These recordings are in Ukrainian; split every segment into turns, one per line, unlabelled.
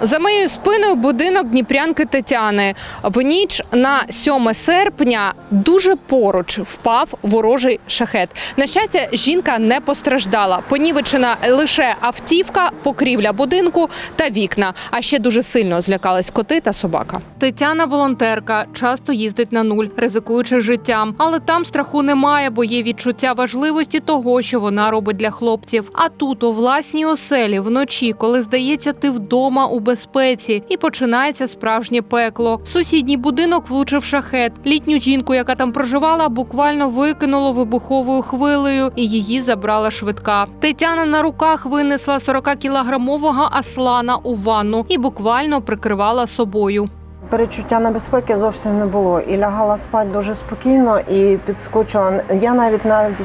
За моєю спиною будинок дніпрянки Тетяни. В ніч на 7 серпня дуже поруч впав ворожий шахет. На щастя, жінка не постраждала. Понівечена лише автівка, покрівля будинку та вікна. А ще дуже сильно злякались коти та собака. Тетяна волонтерка, часто їздить на нуль, ризикуючи життям. Але там страху немає, бо є відчуття важливості того, що вона робить для хлопців. А тут, у власній оселі, вночі, коли здається, ти вдома у безпеці, і починається справжнє пекло. В сусідній будинок влучив шахет. Літню жінку, яка там проживала, буквально викинуло вибуховою хвилею, і її забрала швидка. Тетяна на руках винесла 40-кілограмового аслана у ванну і буквально прикривала собою.
Перечуття небезпеки зовсім не було. І лягала спати дуже спокійно і підскочила. Я навіть навіть,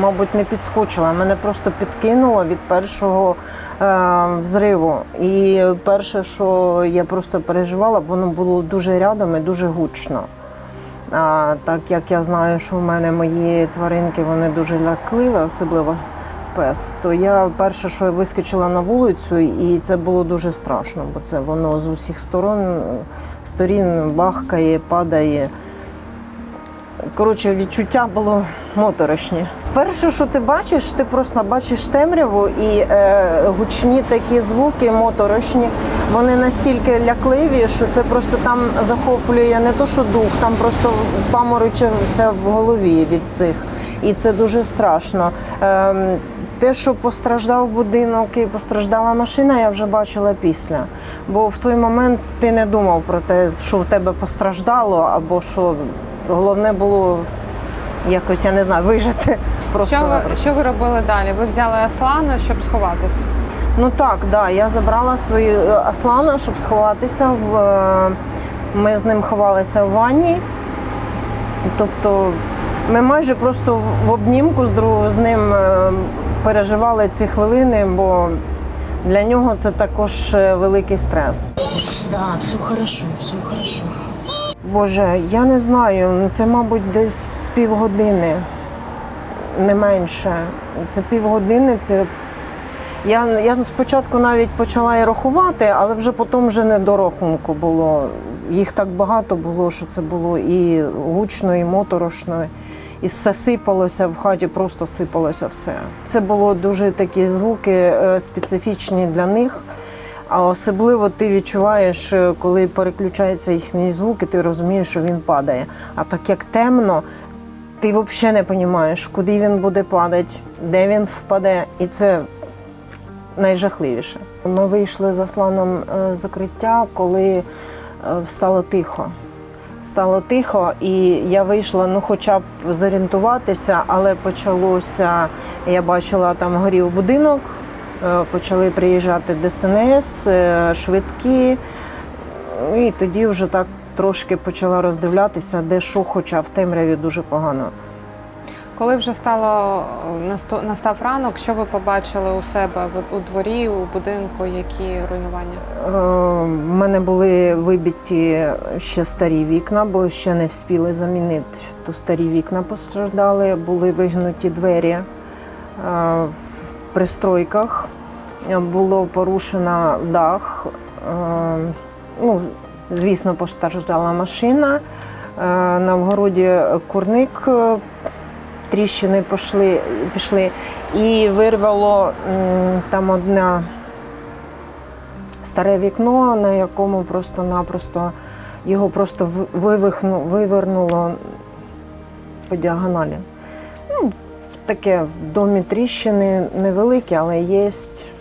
мабуть, не підскочила. Мене просто підкинуло від першого е, взриву. І перше, що я просто переживала, воно було дуже рядом і дуже гучно. А, так як я знаю, що в мене мої тваринки вони дуже лякливі, особливо пес, то я перше, що я вискочила на вулицю, і це було дуже страшно, бо це воно з усіх сторон сторін бахкає, падає. Коротше, відчуття було моторошні. Перше, що ти бачиш, ти просто бачиш темряву і е, гучні такі звуки моторошні. Вони настільки лякливі, що це просто там захоплює не то, що дух, там просто паморочиться в голові від цих. І це дуже страшно. Е, те, що постраждав будинок і постраждала машина, я вже бачила після. Бо в той момент ти не думав про те, що в тебе постраждало, або що головне було якось, я не знаю, вижити. Просто
Що ви, що ви робили далі? Ви взяли Аслана, щоб сховатись?
Ну так, да, я забрала свої е, Аслана, щоб сховатися. В, е, ми з ним ховалися в ванні. Тобто ми майже просто в обнімку з, з ним е, переживали ці хвилини, бо для нього це також великий стрес.
Да, все хорошо, все хорошо.
Боже, я не знаю, ну, це, мабуть, десь з півгодини, не менше. Це півгодини, це. Я, я спочатку навіть почала і рахувати, але вже потім вже не до рахунку було. Їх так багато було, що це було і гучно, і моторошно, і все сипалося в хаті, просто сипалося все. Це було дуже такі звуки е, специфічні для них. А особливо ти відчуваєш, е, коли переключаються їхні звуки, ти розумієш, що він падає. А так як темно, ти взагалі не розумієш, куди він буде падати, де він впаде, і це найжахливіше. Ми вийшли з Асланом е, з укриття, коли е, стало тихо. Стало тихо, і я вийшла, ну хоча б зорієнтуватися, але почалося. Я бачила, там горів будинок, почали приїжджати ДСНС, е, швидкі. І тоді вже так трошки почала роздивлятися, де що, хоча в темряві дуже погано.
Коли вже стало е, настав ранок, що ви побачили у себе у дворі, у будинку, які руйнування?
Е, В мене були вибиті ще старі вікна, бо ще не вспіли замінити. То старі вікна постраждали, були вигнуті двері е, пристройках, Е, було порушено дах. Е, Ну, звісно, постраждала машина. Е, На вгороді курник тріщини пішли, пішли і вирвало там одна старе вікно, на якому просто-напросто його просто вивихну, вивернуло по діагоналі. Ну, таке в домі тріщини невеликі, але є.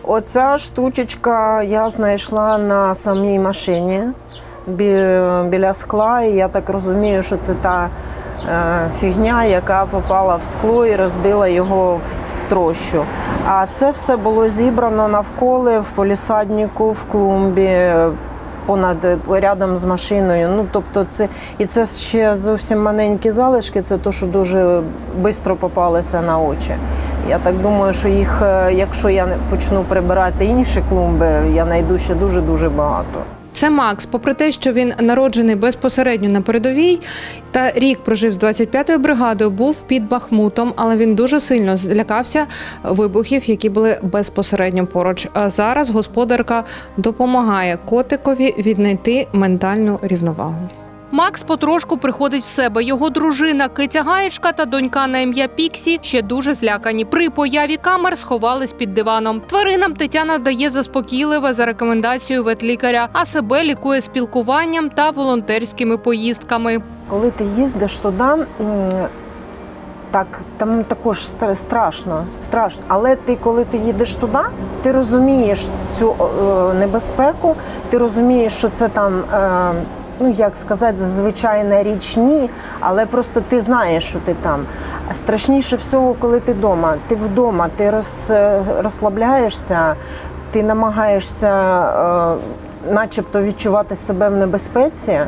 Оця штучечка я знайшла на самій машині біля скла, і я так розумію, що це та е, фігня, яка попала в скло і розбила його в, трощу. А це все було зібрано навколо в полісаднику, в клумбі. Понад рядом з машиною. Ну тобто, це і це ще зовсім маленькі залишки. Це то, що дуже швидко попалося на очі. Я так думаю, що їх, е, якщо я почну прибирати інші клумби, я знайду ще дуже дуже багато.
Це Макс, попри те, що він народжений безпосередньо на передовій та рік прожив з 25-ю бригадою, був під Бахмутом, але він дуже сильно злякався вибухів, які були безпосередньо поруч. А зараз господарка допомагає котикові віднайти ментальну рівновагу. Макс потрошку приходить в себе. Його дружина Китя Гаєчка та донька на ім'я Піксі ще дуже злякані. При появі камер сховались під диваном. Тваринам Тетяна дає заспокійливе за рекомендацією ветлікаря, а себе лікує спілкуванням та волонтерськими поїздками.
Коли ти їздиш туди, так там також страшно, страшно. Але ти, коли ти їдеш туди, ти розумієш цю небезпеку, ти розумієш, що це там. Е, Ну, як сказати, звичайна річ ні, але просто ти знаєш, що ти там. Страшніше всього, коли ти вдома. Ти вдома, ти роз, розслабляєшся, ти намагаєшся, е, начебто, відчувати себе в небезпеці.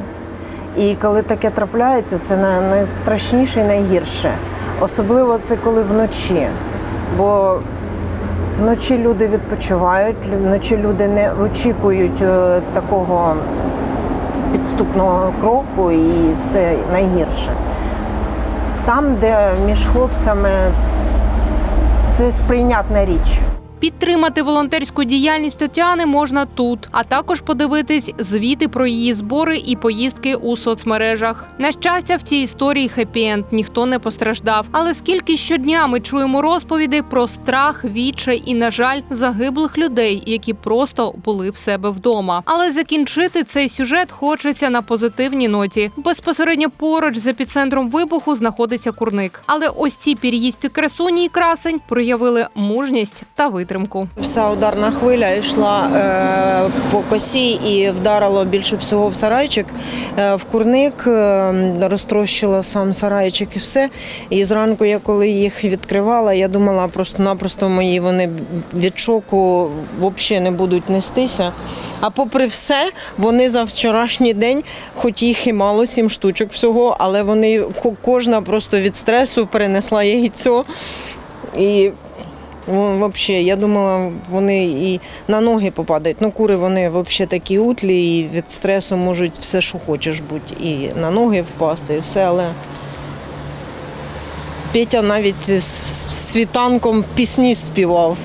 І коли таке трапляється, це найстрашніше і найгірше. Особливо це коли вночі. Бо вночі люди відпочивають, вночі люди не очікують е, такого підступного кроку, і це найгірше. Там, де між хлопцями це сприйнятна річ.
Підтримати волонтерську діяльність Тетяни можна тут, а також подивитись звіти про її збори і поїздки у соцмережах. На щастя, в цій історії хеппі-енд ніхто не постраждав. Але скільки щодня ми чуємо розповіді про страх, відчай і, на жаль, загиблих людей, які просто були в себе вдома. Але закінчити цей сюжет хочеться на позитивній ноті. Безпосередньо поруч з епіцентром вибуху знаходиться курник. Але ось ці переїзди красуні і красень проявили мужність та витримку.
Вся ударна хвиля йшла е, по косі і вдарило більше всього в сарайчик, е, в курник, е, розтрощила сам сарайчик і все. І зранку, я коли їх відкривала, я думала, просто-напросто мої вони від шоку взагалі не будуть нестися. А попри все, вони за вчорашній день, хоч їх і мало, сім штучок всього, але вони кожна просто від стресу перенесла яйцо. І Взагалі, я думала, вони і на ноги попадають. Ну, кури вони взагалі такі утлі, і від стресу можуть все, що хочеш бути. І на ноги впасти, і все, але Петя навіть з світанком пісні співав.